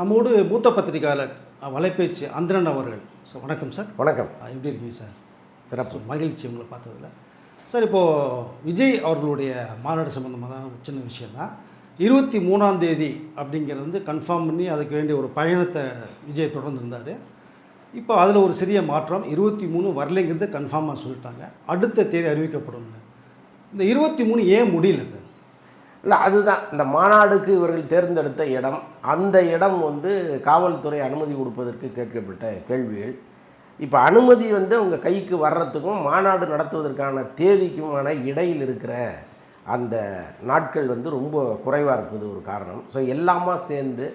நம்மோடு மூத்த பத்திரிகையாளர் வலைப்பேச்சு அந்திரன் அவர்கள். சார் வணக்கம் சார் வணக்கம். எப்படி இருக்கீங்க சார் சிறப்பு. மகிழ்ச்சி உங்களை பார்த்ததுல. சார் இப்போது விஜய் அவர்களுடைய மாநாடு சம்மந்தமாக தான் சின்ன விஷயந்தான் இருபத்தி மூணாம் தேதி அப்படிங்கிறது வந்து கன்ஃபார்ம் பண்ணி அதுக்கு வேண்டிய ஒரு பயணத்தை விஜய் தொடர்ந்து இருந்தார். இப்போ அதில் ஒரு சிறிய மாற்றம் இருபத்தி மூணு வரலைங்கிறது கன்ஃபார்மாக சொல்லிட்டாங்க. அடுத்த தேதி அறிவிக்கப்படும். இந்த இருபத்தி மூணு ஏன் முடியல சார் இல்லை அதுதான். இந்த மாநாடுக்கு இவர்கள் தேர்ந்தெடுத்த இடம். அந்த இடம் வந்து காவல்துறை அனுமதி கொடுப்பதற்கு கேட்கப்பட்ட கேள்விகள். இப்போ அனுமதி வந்து உங்கள் கைக்கு வர்றதுக்கும் மாநாடு நடத்துவதற்கான தேதிக்குமான இடையில் இருக்கிற அந்த நாட்கள் வந்து ரொம்ப குறைவாக இருப்பது ஒரு காரணம். ஸோ எல்லாமா சேர்ந்து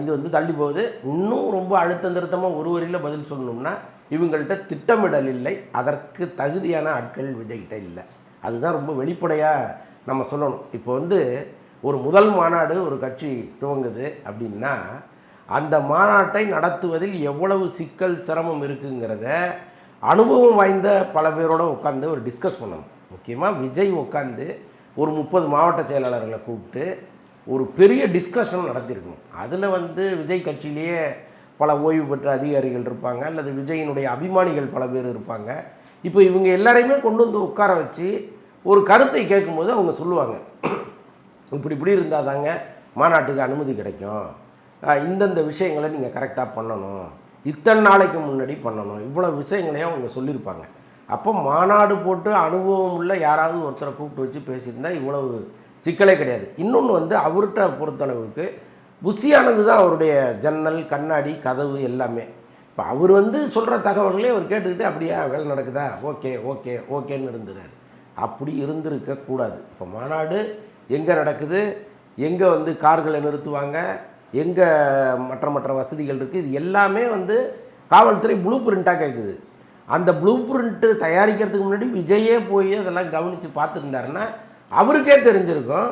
இது வந்து தள்ளி போகுது. இன்னும் ரொம்ப அழுத்தம் திருத்தமாக ஒரு வரியில் பதில் சொல்லணும்னா இவங்கள்ட்ட திட்டமிடல் இல்லை. அதற்கு தகுதியான ஆட்கள் விஜய்கிட்ட இல்லை. அதுதான் ரொம்ப வெளிப்படையாக நம்ம சொல்லணும். இப்போ வந்து ஒரு முதல் மாநாடு ஒரு கட்சி துவங்குது அப்படின்னா அந்த மாநாட்டை நடத்துவதில் எவ்வளவு சிக்கல் சிரமம் இருக்குங்கிறத அனுபவம் வாய்ந்த பல பேரோட உட்காந்து ஒரு டிஸ்கஸ் பண்ணணும். முக்கியமாக விஜய் உட்காந்து ஒரு முப்பது மாவட்ட செயலாளர்களை கூப்பிட்டு ஒரு பெரிய டிஸ்கஷன் நடத்தியிருக்கணும் அதில் வந்து விஜய் கட்சியிலேயே பல ஓய்வு பெற்ற அதிகாரிகள் இருப்பாங்க அல்லது விஜயினுடைய அபிமானிகள் பல பேர் இருப்பாங்க. இப்போ இவங்க எல்லாரையுமே கொண்டு வந்து உட்கார வச்சு ஒரு கருத்தை கேட்கும்போது அவங்க சொல்லுவாங்க இப்படி இப்படி இருந்தால் தாங்க மாநாட்டுக்கு அனுமதி கிடைக்கும். இந்தந்த விஷயங்களை நீங்கள் கரெக்டாக பண்ணணும். இத்தனை நாளைக்கு முன்னாடி பண்ணணும். இவ்வளோ விஷயங்களையும் அவங்க சொல்லியிருப்பாங்க. அப்போ மாநாடு போட்டு அனுபவம் உள்ள யாராவது ஒருத்தரை கூப்பிட்டு வச்சு பேசியிருந்தா இவ்வளவு சிக்கலே கிடையாது. இன்னொன்று வந்து அவர்கிட்ட பொறுத்தளவுக்கு புஷியானது தான் அவருடைய ஜன்னல் கண்ணாடி கதவு எல்லாமே. இப்போ அவர் வந்து சொல்கிற தகவல்களே அவர் கேட்டுக்கிட்டு அப்படியா வேலை நடக்குதா? ஓகே ஓகே ஓகேன்னு இருந்துறாரு. அப்படி இருந்திருக்க கூடாது. இப்போ மாநாடு எங்கே நடக்குது? எங்கே வந்து கார்களை நிறுத்துவாங்க? எங்கே மற்ற மற்ற வசதிகள் இருக்குது இது எல்லாமே வந்து காவல்துறை ப்ளூ பிரிண்ட்டாக கேட்குது அந்த ப்ளூ பிரிண்ட்டு தயாரிக்கிறதுக்கு முன்னாடி விஜயே போய் அதெல்லாம் கவனித்து பார்த்துருந்தாருன்னா அவருக்கே தெரிஞ்சிருக்கும்.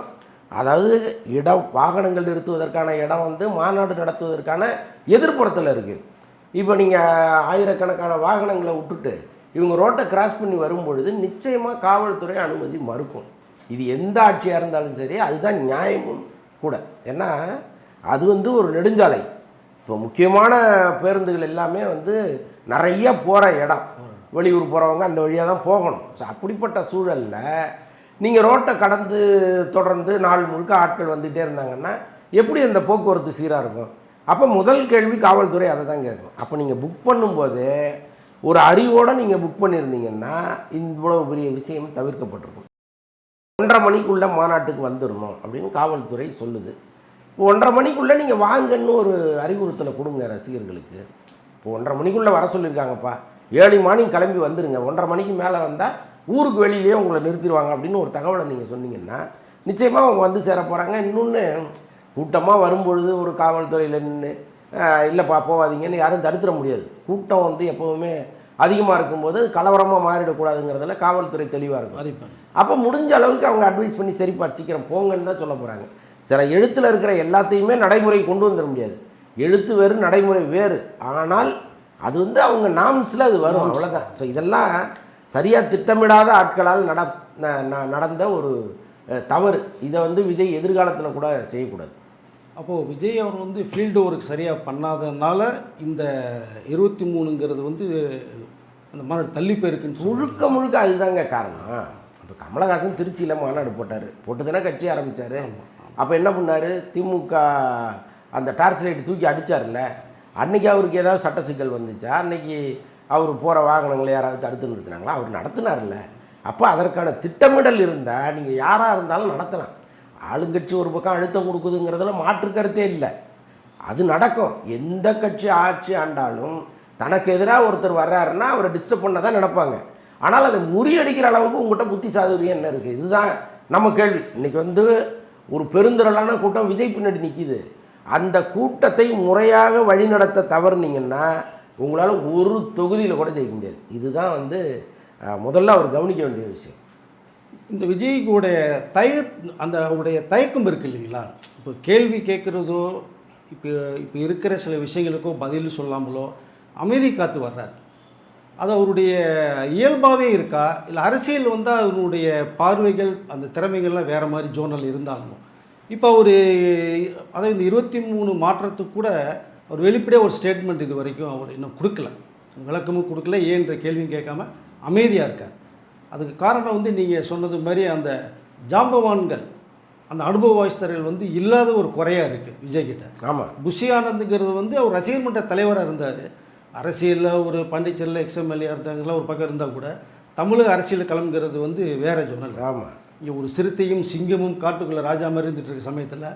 அதாவது இடம் வாகனங்கள் நிறுத்துவதற்கான இடம் வந்து மாநாடு நடத்துவதற்கான எதிர்ப்புறத்தில் இருக்குது இப்போ நீங்கள் ஆயிரக்கணக்கான வாகனங்களை விட்டுட்டு இவங்க ரோட்டை கிராஸ் பண்ணி வரும்பொழுது நிச்சயமாக காவல்துறை அனுமதி மறுக்கும். இது எந்த ஆட்சியாக இருந்தாலும் சரி அதுதான் நியாயமும் கூட. ஏன்னா அது வந்து ஒரு நெடுஞ்சாலை. இப்போ முக்கியமான பேருந்துகள் எல்லாமே வந்து நிறைய போகிற இடம். வெளியூர் போகிறவங்க அந்த வழியாக தான் போகணும். ஸோ அப்படிப்பட்ட சூழலில் நீங்கள் ரோட்டை கடந்து தொடர்ந்து நாள் முழுக்க ஆட்கள் வந்துகிட்டே இருந்தாங்கன்னா எப்படி அந்த போக்குவரத்து சீராக இருக்கும்? அப்போ முதல் கேள்வி காவல்துறை அதை தான் கேட்கும். அப்போ நீங்கள் புக் பண்ணும்போது ஒரு அறிவோடு நீங்கள் புக் பண்ணியிருந்தீங்கன்னா இவ்வளோ பெரிய விஷயம் தவிர்க்கப்பட்டிருக்கும். ஒன்றரை மணிக்குள்ளே மாநாட்டுக்கு வந்துடணும் அப்படின்னு காவல்துறை சொல்லுது. இப்போ ஒன்றரை மணிக்குள்ளே நீங்கள் வாங்கன்னு ஒரு அறிவுறுத்தலை கொடுங்க ரசிகர்களுக்கு. இப்போ ஒன்றரை மணிக்குள்ளே வர சொல்லியிருக்காங்கப்பா. ஏழு மணி கிளம்பி வந்துடுங்க ஒன்றரை மணிக்கு மேலே வந்தால் ஊருக்கு வெளியிலேயே உங்களை நிறுத்திடுவாங்க அப்படின்னு ஒரு தகவலை நீங்கள் சொன்னீங்கன்னா நிச்சயமாக அவங்க வந்து சேர போகிறாங்க இன்னொன்று கூட்டமாக வரும்பொழுது ஒரு காவல்துறையில் நின்று இல்லைப்பா போகாதீங்கன்னு யாரும் தடுத்துட முடியாது. கூட்டம் வந்து எப்போவுமே அதிகமாக இருக்கும்போது கலவரமாக மாறிடக்கூடாதுங்கிறதுல காவல்துறை தெளிவாக இருக்கும். அப்போ முடிஞ்ச அளவுக்கு அவங்க அட்வைஸ் பண்ணி சரிப்பா சீக்கிரம் போங்கன்னு தான் சொல்ல போகிறாங்க சில எழுத்தில் இருக்கிற எல்லாத்தையுமே நடைமுறை கொண்டு வந்துட முடியாது. எழுத்து வேறு நடைமுறை வேறு. ஆனால் அது வந்து அவங்க நாம்ஸில் அது வரும் அவ்வளோதான் ஸோ இதெல்லாம் சரியாக திட்டமிடாத ஆட்களால் நட நடந்த ஒரு தவறு. இதை வந்து விஜய் எதிர்காலத்தில் கூட செய்யக்கூடாது. அப்போது விஜய் அவர் வந்து ஃபீல்டு ஒர்க் சரியாக பண்ணாததுனால இந்த இருபத்தி மூணுங்கிறது வந்து அந்த மாநாடு தள்ளி போயிருக்குன்னு முழுக்க முழுக்க அதுதாங்க காரணம். இப்போ கமலஹாசன் திருச்சியில் மாநாடு போட்டார். போட்டு தானே கட்சி ஆரம்பித்தார் அப்போ என்ன பண்ணார்? திமுக அந்த டார்ச் லைட் தூக்கி அடிச்சார்ல அன்னைக்கு அவருக்கு ஏதாவது சட்ட சிக்கல் வந்துச்சா? அன்னைக்கு அவர் போகிற வாகனங்களை யாராவது தடுத்து நிறுத்தினாங்களா? அவர் நடத்தினார்ல அப்போ அதற்கான திட்டமிடல் இருந்தால் நீங்கள் யாராக இருந்தாலும் நடத்தலாம். ஆளுங்கட்சி ஒரு பக்கம் அழுத்தம் கொடுக்குதுங்கிறதுல மாற்று கருத்தே இல்லை. அது நடக்கும். எந்த கட்சி ஆட்சி ஆண்டாலும் தனக்கு எதிராக ஒருத்தர் வர்றாருன்னா அவரை டிஸ்டர்ப் பண்ண தான் நினைப்பாங்க. ஆனால் அதை முறியடிக்கிற அளவுக்கு உங்கள்கிட்ட புத்தி சாதுரியம் என்ன இருக்குது இதுதான் நம்ம கேள்வி. இன்றைக்கி வந்து ஒரு பெருந்திரளான கூட்டம் விஜய் பின்னாடி நிற்கிது அந்த கூட்டத்தை முறையாக வழிநடத்த தவறுனீங்கன்னா உங்களால் ஒரு தொகுதியில் கூட ஜெயிக்க முடியாது. இதுதான் வந்து முதல்ல அவர் கவனிக்க வேண்டிய விஷயம். இந்த விஜய்க்குடைய தய அந்த அவருடைய தயக்கம் இருக்கு இல்லைங்களா? இப்போ கேள்வி கேட்குறதோ இப்போ இப்போ இருக்கிற சில விஷயங்களுக்கோ பதில் சொல்லாமலோ அமைதி காத்து வர்றார். அது அவருடைய இயல்பாகவே இருக்கா? இல்லை அரசியல் வந்து அவருடைய பார்வைகள் அந்த திறமைகள்லாம் வேறு மாதிரி ஜோனல் இருந்தாலும். இப்போ அவர் அதாவது இந்த இருபத்தி மூணு மாற்றத்துக்கு கூட அவர் வெளிப்படையாக ஒரு ஸ்டேட்மெண்ட் இது வரைக்கும் அவர் இன்னும் கொடுக்கல. விளக்கமும் கொடுக்கல ஏன்ற கேள்வியும் கேட்காம அமைதியாக இருக்கார். அதுக்கு காரணம் வந்து நீங்கள் சொன்னது மாதிரி அந்த ஜாம்பவான்கள் அந்த அனுபவ வாய்ஸ்தர்கள் வந்து இல்லாத ஒரு குறையாக இருக்குது விஜய் கிட்ட. ஆமாம் புஷி ஆனந்துங்கிறது வந்து அவர் ரசிகர் மன்ற தலைவராக இருந்தார். அரசியலில் ஒரு பாண்டிச்சேரியில் எக்ஸ்எம்எல்ஏ இருந்தாங்கலாம் ஒரு பக்கம் இருந்தால் கூட தமிழக அரசியல் கிளம்புங்கிறது வந்து வேற ஜோனல். ஆமாம் இங்கே ஒரு சிறுத்தையும் சிங்கமும் காட்டுக்குள்ளே ராஜா மாதிரி இருந்துட்டு இருக்க சமயத்தில்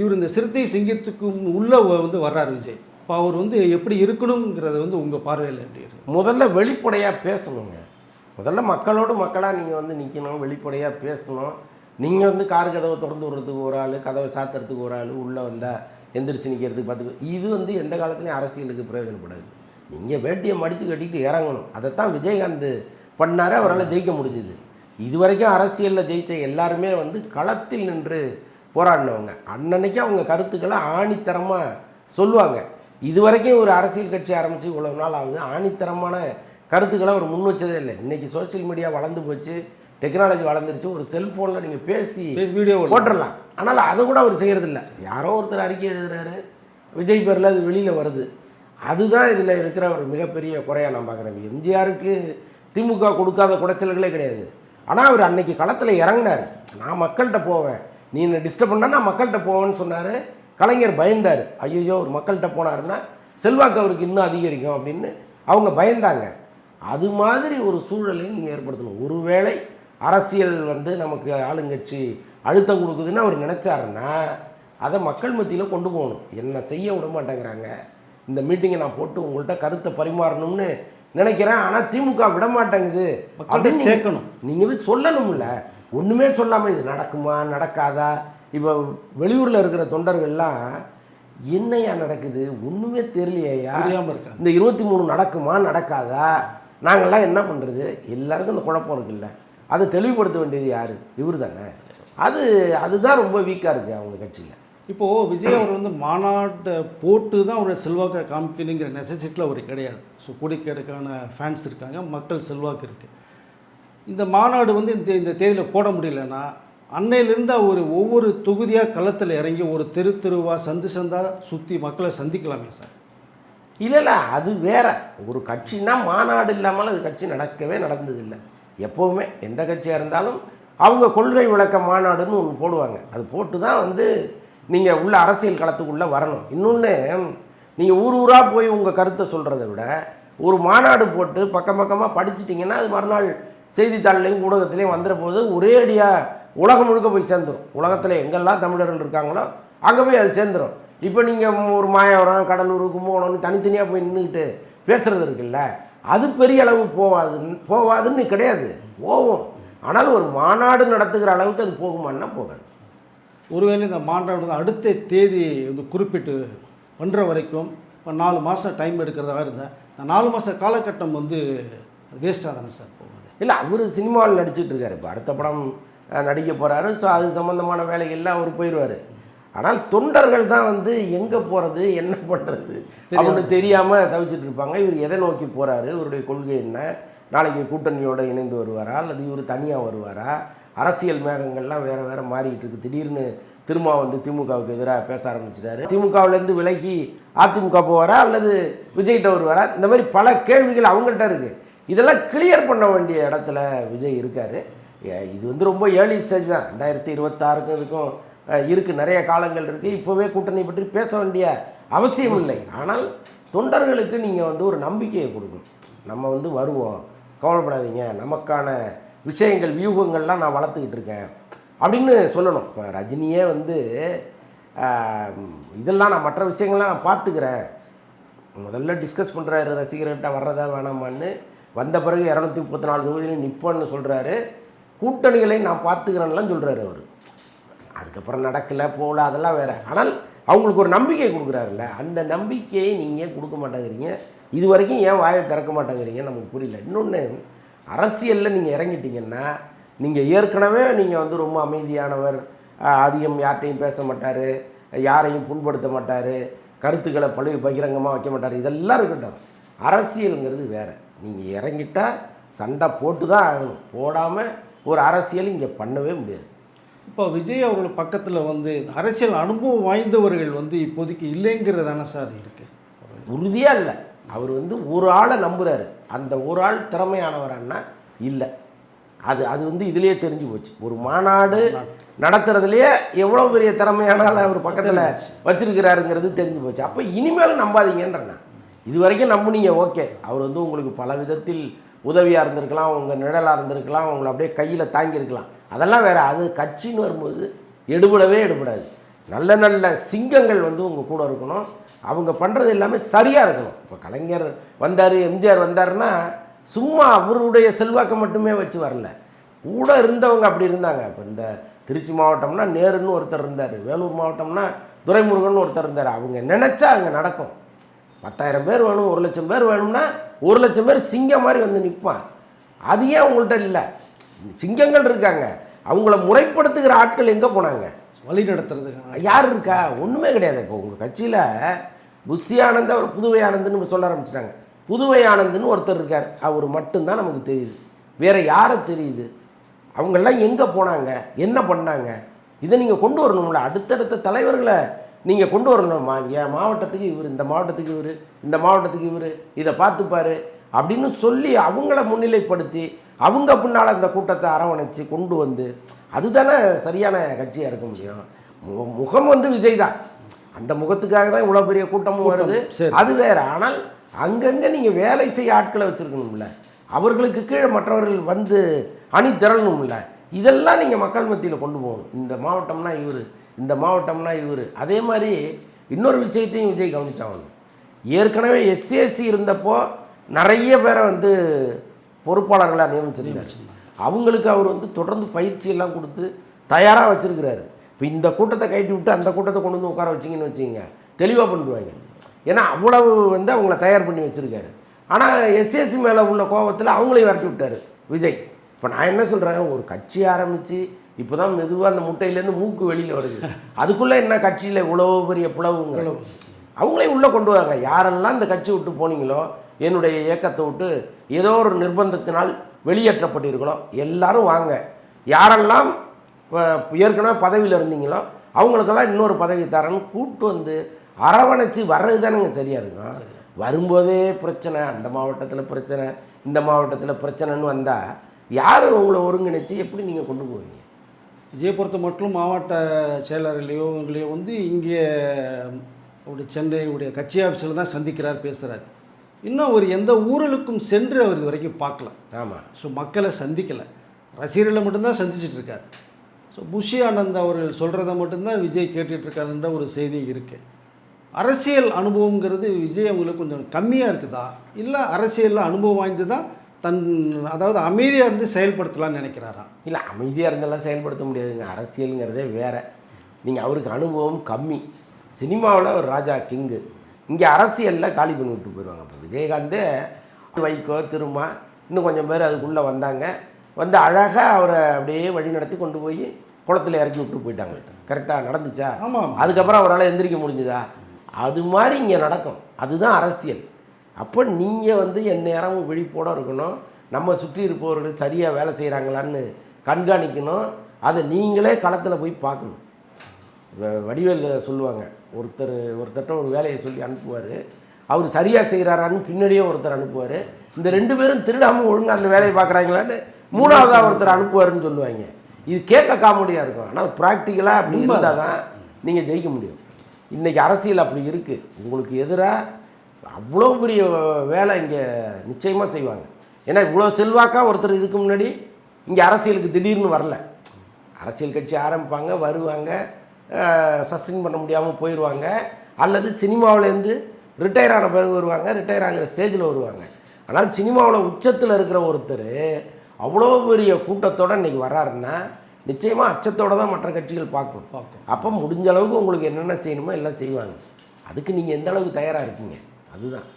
இவர் இந்த சிறுத்தை சிங்கத்துக்கும் உள்ளே வந்து வர்றார் விஜய். இப்போ அவர் வந்து எப்படி இருக்கணுங்கிறத வந்து உங்கள் பார்வையில் எப்படி இருக்கு? முதல்ல வெளிப்படையாக பேசணுங்க. முதல்ல மக்களோடு மக்களாக நீங்கள் வந்து நிற்கணும் வெளிப்படையாக பேசணும். நீங்கள் வந்து கார் கதவை திறந்து விடுறதுக்கு ஒரு ஆள் கதவை சாத்துறதுக்கு ஒரு ஆள் உள்ளே வந்தால் எந்திரிச்சு நிற்கிறதுக்கு பார்த்து இது வந்து எந்த காலத்துலையும் அரசியலுக்கு பிரயோஜனப்படாது. நீங்கள் வேட்டியை மடித்து கட்டிட்டு இறங்கணும். அதைத்தான் விஜயகாந்த் பண்ணார் அவரால் ஜெயிக்க முடிஞ்சுது. இது வரைக்கும் அரசியலில் ஜெயித்த எல்லாருமே வந்து களத்தில் நின்று போராடினவங்க. அன்னன்னைக்கு அவங்க கருத்துக்களை ஆணித்தரமாக சொல்லுவாங்க. இது வரைக்கும் ஒரு அரசியல் கட்சி ஆரம்பித்து இவ்வளோ நாள் ஆகுது. ஆணித்தரமான கருத்துக்களை அவர் முன் வச்சதே இல்லை. இன்றைக்கி சோஷியல் மீடியா வளர்ந்து போச்சு டெக்னாலஜி வளர்ந்துருச்சு ஒரு செல்ஃபோனில் நீங்கள் பேசி வீடியோ போட்டுடலாம். ஆனால் அதை கூட அவர் செய்கிறதில்ல யாரோ ஒருத்தர் அறிக்கை எழுதுறாரு விஜய் பேரில் அது வெளியில் வருது. அதுதான் இதில் இருக்கிற ஒரு மிகப்பெரிய குறையாக நான் பார்க்குறேன். எம்ஜிஆருக்கு திமுக கொடுக்காத குடைச்சல்களே கிடையாது. ஆனால் அவர் அன்னைக்கு களத்தில் இறங்கினார். நான் மக்கள்கிட்ட போவேன். நீ என்னை டிஸ்டர்ப் பண்ணா நான் மக்கள்கிட்ட போவேன்னு சொன்னார். கலைஞர் பயந்தார். ஐயோ ஒரு மக்கள்கிட்ட போனாருன்னா செல்வாக்கு அவருக்கு இன்னும் அதிகரிக்கும் அப்படின்னு அவங்க பயந்தாங்க. அது மாதிரி ஒரு சூழலை நீங்கள் ஏற்படுத்தணும். ஒருவேளை அரசியல் வந்து நமக்கு ஆளுங்கட்சி அழுத்தம் கொடுக்குதுன்னு அவர் நினச்சாருன்னா அதை மக்கள் மத்தியில் கொண்டு போகணும். என்ன செய்ய விட மாட்டேங்கிறாங்க. இந்த மீட்டிங்கை நான் போட்டு உங்கள்கிட்ட கருத்தை பரிமாறணும்னு நினைக்கிறேன். ஆனால் திமுக விட மாட்டேங்குது. அப்படின்னு சேர்க்கணும். நீங்கள் சொல்லணும்ல. ஒன்றுமே சொல்லாமல் இது நடக்குமா நடக்காதா? இப்போ வெளியூரில் இருக்கிற தொண்டர்கள்லாம் என்னையா நடக்குது? ஒன்றுமே தெரியலையா? இந்த இருபத்தி மூணு நடக்குமா நடக்காதா? நாங்கள்லாம் என்ன பண்ணுறது எல்லாருக்கும் இந்த குழப்பம் இருக்குல்ல. அதை தெளிவுபடுத்த வேண்டியது யார்? இவர் தானே அது அதுதான் ரொம்ப வீக்காக இருக்குது அவங்க கட்சியில். இப்போது விஜய் அவர் வந்து மாநாட்டை போட்டு தான் அவருடைய செல்வாக்கை காமிக்கணுங்கிற நெசசிட்டியில் அவர் கிடையாது. ஸோ கோடிக்கணக்கான ஃபேன்ஸ் இருக்காங்க மக்கள் செல்வாக்கு இருக்குது இந்த மாநாடு வந்து இந்த இந்த தேதியில் போட முடியலன்னா அன்னையிலேருந்து அவர் ஒவ்வொரு தொகுதியாக களத்தில் இறங்கி ஒரு தெரு தெருவாக சந்து சந்தாக சுற்றி மக்களை சந்திக்கலாமே சார். இல்லை இல்லை அது வேற. ஒரு கட்சின்னா மாநாடு இல்லாமல் அது கட்சி நடக்கவே நடந்ததில்லை. எப்போவுமே எந்த கட்சியாக இருந்தாலும் அவங்க கொள்கை விளக்க மாநாடுன்னு ஒன்று போடுவாங்க. அது போட்டு தான் வந்து நீங்கள் உள்ள அரசியல் களத்துக்குள்ளே வரணும். இன்னொன்று நீங்கள் ஊர் ஊராக போய் உங்கள் கருத்தை சொல்கிறத விட ஒரு மாநாடு போட்டு பக்கம் பக்கமாக படிச்சிட்டிங்கன்னா அது மறுநாள் செய்தித்தாள்லையும் ஊடகத்துலேயும் வந்துட போது ஒரே அடியாக உலகம் முழுக்க போய் சேர்ந்துடும் உலகத்தில் எங்கெல்லாம் தமிழர்கள் இருக்காங்களோ அங்கே போய் அது சேர்ந்துடும் இப்போ நீங்கள் ஒரு மாயவரம் கடலூர் கும்பகோணம்னு தனித்தனியாக போய் நின்றுக்கிட்டு பேசுகிறது இருக்குல்ல? அது பெரிய அளவு போகாதுன்னு போகாதுன்னு கிடையாது. போகும் ஆனால் ஒரு மாநாடு நடத்துகிற அளவுக்கு அது போகுமான்னா போகாது. ஒருவேளை இந்த மாநாடு அடுத்த தேதி வந்து குறிப்பிட்டு பண்ணுற வரைக்கும் இப்போ நாலு மாதம் டைம் எடுக்கிறதா இருந்தால் இந்த நாலு மாத காலகட்டம் வந்து வேஸ்ட்டாக தானே சார் போகுது? இல்லை அவர் சினிமாவில் நடிச்சிட்டு இருக்காரு. இப்போ அடுத்த படம் நடிக்க போகிறாரு ஸோ அது சம்மந்தமான வேலைகள்லாம் அவர் போயிடுவார் ஆனால் தொண்டர்கள் தான் வந்து எங்கே போகிறது என்ன பண்ணுறது அவனுக்கு தெரியாமல் தவிச்சிட்டு இருப்பாங்க. இவர் எதை நோக்கி போகிறாரு இவருடைய கொள்கை என்ன? நாளைக்கு கூட்டணியோடு இணைந்து வருவாரா? அல்லது இவர் தனியாக வருவாரா? அரசியல் மேகங்கள்லாம் வேறு வேறு மாறிக்கிட்டு இருக்கு. திடீர்னு திரும்ப வந்து திமுகவுக்கு எதிராக பேச ஆரம்பிச்சிட்டாரு. திமுகவிலேருந்து விலகி அதிமுக போவாரா? அல்லது விஜய்கிட்ட வருவாரா? இந்த மாதிரி பல கேள்விகள் அவங்கள்ட்ட இருக்குது இதெல்லாம் கிளியர் பண்ண வேண்டிய இடத்துல விஜய் இருக்கார். இது வந்து ரொம்ப ஏர்லி ஸ்டேஜ் தான். ரெண்டாயிரத்தி இருபத்தாறுக்கும் இதுக்கும் இருக்குது நிறைய காலங்கள் இருக்குது இப்போவே கூட்டணி பற்றி பேச வேண்டிய அவசியம் இல்லை. ஆனால் தொண்டர்களுக்கு நீங்கள் வந்து ஒரு நம்பிக்கையை கொடுக்கணும். நம்ம வந்து வருவோம். கவலைப்படாதீங்க. நமக்கான விஷயங்கள் வியூகங்கள்லாம் நான் வளர்த்துக்கிட்டு இருக்கேன். அப்படின்னு சொல்லணும். இப்போ ரஜினியே வந்து இதெல்லாம் நான் மற்ற விஷயங்கள்லாம் நான் பார்த்துக்கிறேன். முதல்ல டிஸ்கஸ் பண்ணுறாரு ரசிகர்கிட்ட வர்றதா வேணாமான்னு. வந்த பிறகு இரநூத்தி முப்பத்தி நாலு தொகுதியில் நிற்போன்னு சொல்கிறாரு கூட்டணிகளை நான் பார்த்துக்கிறேன்லாம் சொல்கிறாரு அவர். அதுக்கப்புறம் நடக்கலை போகல அதெல்லாம் வேறு. ஆனால் அவங்களுக்கு ஒரு நம்பிக்கை கொடுக்குறாருல்ல. அந்த நம்பிக்கையை நீங்கள் கொடுக்க மாட்டேங்கிறீங்க. இது வரைக்கும் ஏன் வாயை திறக்க மாட்டேங்கிறீங்க நமக்கு புரியல. இன்னொன்று அரசியலில் நீங்கள் இறங்கிட்டீங்கன்னா நீங்கள் ஏற்கனவே நீங்கள் வந்து ரொம்ப அமைதியானவர். அதிகம் யார்கிட்டையும் பேச மாட்டார். யாரையும் புண்படுத்த மாட்டார். கருத்துக்களை பழுவி பகிரங்கமாக வைக்க மாட்டார். இதெல்லாம் இருக்கட்டும். அரசியலுங்கிறது வேறு. நீங்கள் இறங்கிட்டால் சண்டை போட்டு தான் ஆகணும். போடாமல் ஒரு அரசியல் இங்கே பண்ணவே முடியாது. இப்போ விஜய் அவர்கள் பக்கத்தில் வந்து அரசியல் அனுபவம் வாய்ந்தவர்கள் வந்து இப்போதைக்கு இல்லைங்கிறது தானே சார் இருக்குது உறுதியாக இல்லை. அவர் வந்து ஒரு ஆளை நம்புறாரு. அந்த ஒரு ஆள் திறமையானவரான்னா இல்லை. அது அது வந்து இதுலேயே தெரிஞ்சு போச்சு. ஒரு மாநாடு நடத்துறதுலையே எவ்வளோ பெரிய திறமையான ஆளை அவர் பக்கத்தில் வச்சிருக்கிறாருங்கிறது தெரிஞ்சு போச்சு. அப்போ இனிமேல் நம்பாதீங்கன்றேன் இது வரைக்கும் நம்புனீங்க ஓகே. அவர் வந்து உங்களுக்கு பல விதத்தில் உதவியாக இருந்திருக்கலாம் உங்கள் நிழலாக இருந்திருக்கலாம் உங்களை அப்படியே கையில் தாங்கியிருக்கலாம். அதெல்லாம் வேறு அது கட்சின்னு வரும்போது எடுபடவே எடுபடாது. நல்ல நல்ல சிங்கங்கள் வந்து உங்கள் கூட இருக்கணும். அவங்க பண்ணுறது எல்லாமே சரியாக இருக்கணும். இப்போ கலைஞர் வந்தார் எம்ஜிஆர் வந்தாருன்னா சும்மா அவருடைய செல்வாக்கை மட்டுமே வச்சு வரல. கூட இருந்தவங்க அப்படி இருந்தாங்க. இப்போ இந்த திருச்சி மாவட்டம்னா நேருன்னு ஒருத்தர் இருந்தார் வேலூர் மாவட்டம்னா துரைமுருகன் ஒருத்தர் இருந்தார். அவங்க நினச்சா அங்கே நடக்கும். பத்தாயிரம் பேர் வேணும் ஒரு லட்சம் பேர் வேணும்னா ஒரு லட்சம் பேர் சிங்கம் மாதிரி வந்து நிற்பான் அது ஏன் உங்கள்கிட்ட இல்லை? சிங்கங்கள் இருக்காங்க அவங்கள முறைப்படுத்துகிற ஆட்கள் எங்கே போனாங்க? வழி நடத்துறதுக்கு. யார் இருக்கா? ஒன்றுமே கிடையாது. இப்போ உங்கள் கட்சியில் புஷி ஆனந்த் அவர் புதுவை ஆனந்துன்னு சொல்ல ஆரம்பிச்சிட்டாங்க. புதுவை ஆனந்துன்னு ஒருத்தர் இருக்கார். அவர் மட்டும்தான் நமக்கு தெரியுது. வேற யாரை தெரியுது? அவங்கெல்லாம் எங்கே போனாங்க? என்ன பண்ணாங்க? இதை நீங்கள் கொண்டு வரணும்ல. அடுத்தடுத்த தலைவர்களை நீங்கள் கொண்டு வரணும் மா என் மாவட்டத்துக்கு இவர் இந்த மாவட்டத்துக்கு இவர் இந்த மாவட்டத்துக்கு இவர் இதை பார்த்துப்பாரு அப்படின்னு சொல்லி அவங்கள முன்னிலைப்படுத்தி அவங்க பின்னால் அந்த கூட்டத்தை அரவணைச்சு கொண்டு வந்து அதுதானே சரியான கட்சியாக இருக்க முடியும். முகம் வந்து விஜய் தான். அந்த முகத்துக்காக தான் இவ்வளோ பெரிய கூட்டமும் வருது. அது வேற. ஆனால் அங்கங்கே நீங்கள் வேலை செய்ய ஆட்களை வச்சுருக்கணும்ல. அவர்களுக்கு கீழே மற்றவர்கள் வந்து அணி திரளணும்ல. இதெல்லாம் நீங்கள் மக்கள் மத்தியில் கொண்டு போகணும். இந்த மாவட்டம்னா இவர் இந்த மாவட்டம்னா இவர். அதே மாதிரி இன்னொரு விஷயத்தையும் விஜய் கவனிச்சாகணும். ஏற்கனவே எஸ்சிஎஸ்சி இருந்தப்போ நிறைய பேரை வந்து பொறுப்பாளர்களாக நியமிச்சிருந்தார். அவங்களுக்கு அவர் வந்து தொடர்ந்து பயிற்சி எல்லாம் கொடுத்து தயாராக வச்சிருக்கிறாரு. இப்போ இந்த கூட்டத்தை கைட்டி விட்டு அந்த கூட்டத்தை கொண்டு வந்து உட்கார வச்சிங்கன்னு வச்சுக்கோங்க தெளிவாக பண்ணிடுவாங்க ஏன்னா அவ்வளவு வந்து அவங்கள தயார் பண்ணி வச்சுருக்காரு. ஆனால் எஸ்எஸ்சி மேலே உள்ள கோபத்தில் அவங்களையும் விரட்டி விட்டார் விஜய். இப்போ நான் என்ன சொல்கிறேன் ஒரு கட்சி ஆரம்பித்து இப்போ தான் மெதுவாக அந்த முட்டையிலேருந்து மூக்கு வெளியில் வருது. அதுக்குள்ளே என்ன கட்சியில் இவ்வளோ பெரிய பிளவுங்க அவங்களையும் உள்ளே கொண்டு வாங்க. யாரெல்லாம் இந்த கட்சி விட்டு போனீங்களோ என்னுடைய இயக்கத்தை விட்டு ஏதோ ஒரு நிர்பந்தத்தினால் வெளியேற்றப்பட்டிருக்கிறோம். எல்லாரும் வாங்க. யாரெல்லாம் இப்போ ஏற்கனவே பதவியில் இருந்தீங்களோ அவங்களுக்கெல்லாம் இன்னொரு பதவி தரேன்னு கூப்பிட்டு வந்து அரவணைச்சு வர்றது தானேங்க சரியாக இருக்கும். வரும்போதே பிரச்சனை அந்த மாவட்டத்தில் பிரச்சனை இந்த மாவட்டத்தில் பிரச்சனைன்னு வந்தால் யார் உங்களை ஒருங்கிணைச்சு எப்படி நீங்கள் கொண்டு போவீங்க? விஜய் மட்டும் மாவட்ட செயலர்களையோ இவங்களையோ வந்து இங்கே உடைய சென்னை உடைய கட்சி ஆஃபீஸில் தான் சந்திக்கிறார் பேசுகிறார் இன்னும் அவர் எந்த ஊழலுக்கும் சென்று அவர் இது வரைக்கும் பார்க்கல. ஆமாம் ஸோ மக்களை சந்திக்கலை. ரசிகர்களை மட்டும்தான் சந்திச்சிட்டு இருக்கார். ஸோ புஷி ஆனந்த் அவர்கள் சொல்கிறத மட்டும்தான் விஜய் கேட்டுட்டு இருக்காருன்ற ஒரு செய்தி இருக்குது அரசியல் அனுபவங்கிறது விஜய் அவங்களுக்கு கொஞ்சம் கம்மியாக இருக்குதா? இல்லை அரசியலில் அனுபவம் வாய்ந்து தான் தன் அதாவது அமைதியாக இருந்து செயல்படுத்தலாம்னு நினைக்கிறாரா? இல்லை அமைதியாக இருந்தெல்லாம் செயல்படுத்த முடியாதுங்க. அரசியலுங்கிறதே வேற. நீங்கள் அவருக்கு அனுபவம் கம்மி. சினிமாவில் ஒரு ராஜா கிங்கு. இங்கே அரசியலில் காலி பண்ணி விட்டு போயிடுவாங்க இப்போ விஜயகாந்தே வைகோ திருமா இன்னும் கொஞ்சம் பேர் அதுக்குள்ளே வந்தாங்க. வந்து அழகாக அவரை அப்படியே வழி நடத்தி கொண்டு போய் குளத்துல இறக்கி விட்டு போயிட்டாங்க. கரெக்டாக நடந்துச்சா? ஆமாம் அதுக்கப்புறம் அவரால் எந்திரிக்க முடிஞ்சுதா? அது மாதிரி இங்கே நடக்கும். அதுதான் அரசியல். அப்போ நீங்கள் வந்து எந்நேரமும் விழிப்போட இருக்கணும். நம்ம சுற்றி இருப்பவர்கள் சரியாக வேலை செய்கிறாங்களான்னு கண்காணிக்கணும். அதை நீங்களே களத்தில் போய் பார்க்கணும். வடிவேல் சொல்லுவாங்க. ஒருத்தர் ஒருத்தர்ட்ட ஒரு வேலையை சொல்லி அனுப்புவார். அவர் சரியாக செய்கிறாரான்னு பின்னாடியே ஒருத்தர் அனுப்புவார். இந்த ரெண்டு பேரும் திருடாமல் ஒழுங்கா அந்த வேலையை பார்க்குறாங்களான்னு மூணாவதாக ஒருத்தர் அனுப்புவாருன்னு சொல்லுவாங்க. இது கேட்க காமெடியாக இருக்கும். ஆனால் ப்ராக்டிக்கலாக அப்படி இருந்தால் தான் நீங்கள் ஜெயிக்க முடியும். இன்றைக்கி அரசியல் அப்படி இருக்குது உங்களுக்கு எதிராக அவ்வளோ பெரிய வேலை இங்கே நிச்சயமாக செய்வாங்க. ஏன்னா இவ்வளோ செல்வாக்காக ஒருத்தர் இதுக்கு முன்னாடி இங்கே அரசியலுக்கு திடீர்னு வரல. அரசியல் கட்சி ஆரம்பிப்பாங்க வருவாங்க. சஸ்டின் பண்ண முடியாமல் போயிடுவாங்க அல்லது சினிமாவிலேருந்து ரிட்டையர் ஆன பிறகு வருவாங்க. ரிட்டையர் ஆகிற ஸ்டேஜில் வருவாங்க. ஆனால் சினிமாவில் உச்சத்தில் இருக்கிற ஒருத்தர் அவ்வளோ பெரிய கூட்டத்தோடு இன்றைக்கி வராருன்னா நிச்சயமாக அச்சத்தோடு தான் மற்ற கட்சிகள் பார்க்கும். பார்க்கும். அப்போ முடிஞ்ச அளவுக்கு உங்களுக்கு என்னென்ன செய்யணுமோ எல்லாம் செய்வாங்க. அதுக்கு நீங்கள் எந்த அளவுக்கு தயாராக இருக்கீங்க? அதுதான்.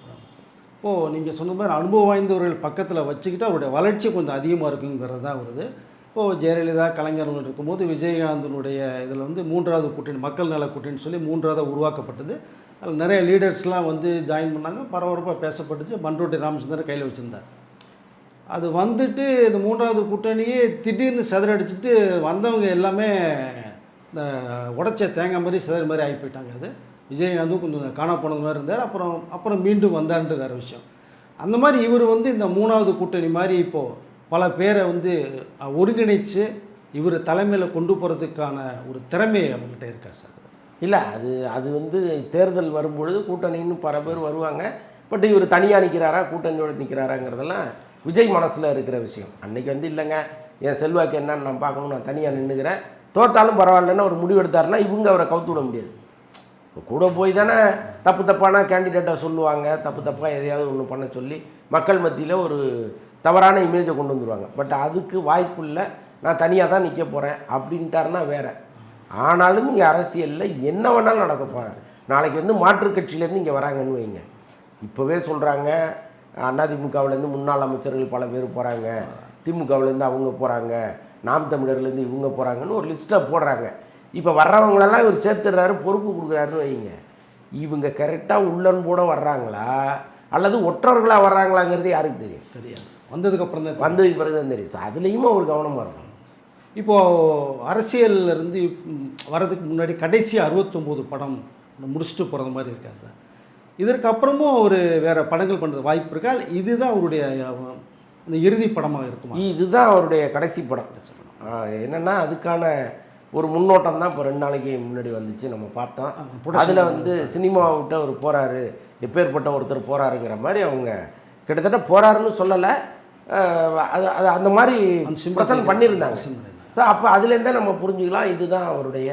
இப்போது நீங்கள் சொன்ன மாதிரி அனுபவம் வாய்ந்தவர்கள் பக்கத்தில் வச்சுக்கிட்டு அவருடைய வளர்ச்சி கொஞ்சம் அதிகமாக இருக்குங்கிறது தான் வருது. இப்போது ஜெயலலிதா கலைஞர்கள் இருக்கும்போது விஜயகாந்தனுடைய இதில் வந்து மூன்றாவது கூட்டணி மக்கள் நல கூட்டணி சொல்லி மூன்றாவது உருவாக்கப்பட்டது. அதில் நிறைய லீடர்ஸ்லாம் வந்து ஜாயின் பண்ணாங்க. பரபரப்பாக பேசப்பட்டுச்சு. பண்ருட்டி ராமச்சந்திரன் கையில் வச்சுருந்தார். அது வந்துட்டு இந்த மூன்றாவது கூட்டணியே திடீர்னு சிதறடிச்சிட்டு வந்தவங்க எல்லாமே இந்த உடைச்ச தேங்காய் மாதிரி சிதற மாதிரி ஆகி போயிட்டாங்க. அது விஜயகாந்தும் கொஞ்சம் காணா போனது மாதிரி இருந்தார். அப்புறம் அப்புறம் மீண்டும் வந்தான்ட்டு வேறு விஷயம். அந்த மாதிரி இவர் வந்து இந்த மூணாவது கூட்டணி மாதிரி இப்போது பல பேரை வந்து ஒருங்கிணைத்து இவர் தலைமையில் கொண்டு போகிறதுக்கான ஒரு திறமை அவங்ககிட்ட இருக்கா சார்? இல்லை அது அது வந்து தேர்தல் வரும்பொழுது கூட்டணின்னு பல பேர் வருவாங்க. பட் இவர் தனியாக நிற்கிறாரா கூட்டணியோடு நிற்கிறாராங்கிறதெல்லாம் விஜய் மனசில் இருக்கிற விஷயம். அன்னைக்கு வந்து இல்லைங்க. என் செல்வாக்கு என்னன்னு நான் பார்க்கணும் நான் தனியாக நின்றுக்கிறேன் தோற்றாலும் பரவாயில்லன்னு ஒரு முடிவு எடுத்தாருன்னா இவங்க அவரை கவுத்து விட முடியாது. இப்போ கூட போய் தானே தப்பு தப்பான கேண்டிடேட்டை சொல்லுவாங்க தப்பு தப்பாக எதையாவது ஒன்று பண்ண சொல்லி மக்கள் மத்தியில் ஒரு தவறான இமேஜை கொண்டு வந்துருவாங்க. பட் அதுக்கு வாய்ப்பு இல்லை. நான் தனியாக தான் நிற்க போகிறேன் அப்படின்ட்டாருன்னா வேற. ஆனாலும் இங்கே அரசியலில் என்ன வேணாலும் நடக்கப்போங்க நாளைக்கு வந்து மாற்றுக் கட்சியிலேருந்து இங்கே வராங்கன்னு வைங்க. இப்போவே சொல்கிறாங்க அதிமுகவிலேருந்து முன்னாள் அமைச்சர்கள் பல பேர் போகிறாங்க திமுகவிலேருந்து அவங்க போகிறாங்க நாம் தமிழர்லேருந்து இவங்க போகிறாங்கன்னு ஒரு லிஸ்ட்டை போடுறாங்க. இப்போ வர்றவங்களெல்லாம் இவர் சேர்த்துடுறாரு பொறுப்பு கொடுக்குறாருன்னு வைங்க. இவங்க கரெக்டாக உள்ளன்போட வர்றாங்களா? அல்லது ஒற்றர்களாக வர்றாங்களாங்கிறது யாருக்கு தெரியும்? தெரியாது. வந்ததுக்கப்புறம் தான் வந்ததுக்கு பிறகு தான் தெரியும். ஸோ அதுலேயும் அவர் கவனமாக இருக்கும் இப்போது அரசியல்ல இருந்து ம், வர்றதுக்கு முன்னாடி கடைசி அறுபத்தொம்போது படம் முடிச்சுட்டு போகிறது மாதிரி இருக்கா சார்? இதற்கு அப்புறமும் அவர் வேறு படங்கள் பண்ணுறது வாய்ப்பு இருக்கா? இதுதான் அவருடைய இந்த இறுதி படமாக இருக்குமா? இதுதான் அவருடைய கடைசி படம். என்னென்னா அதுக்கான ஒரு முன்னோட்டம் தான் இப்போ ரெண்டு நாளைக்கு முன்னாடி வந்துச்சு நம்ம பார்த்தோம். அதில் வந்து சினிமாவை விட்டு அவர் போகிறாரு எப்பேற்பட்ட ஒருத்தர் போகிறாருங்கிற மாதிரி அவங்க கிட்டத்தட்ட போகிறாருன்னு சொல்லலை. அது அது அந்த மாதிரி ப்ரெசன்ட் பண்ணியிருந்தாங்க. ஸோ அப்போ அதுலேருந்தே நம்ம புரிஞ்சுக்கலாம். இதுதான் அவருடைய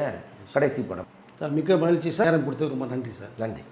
கடைசி படம். சார் மிக்க மகிழ்ச்சி சார். கொடுத்ததுக்கு ரொம்ப நன்றி சார். நன்றி.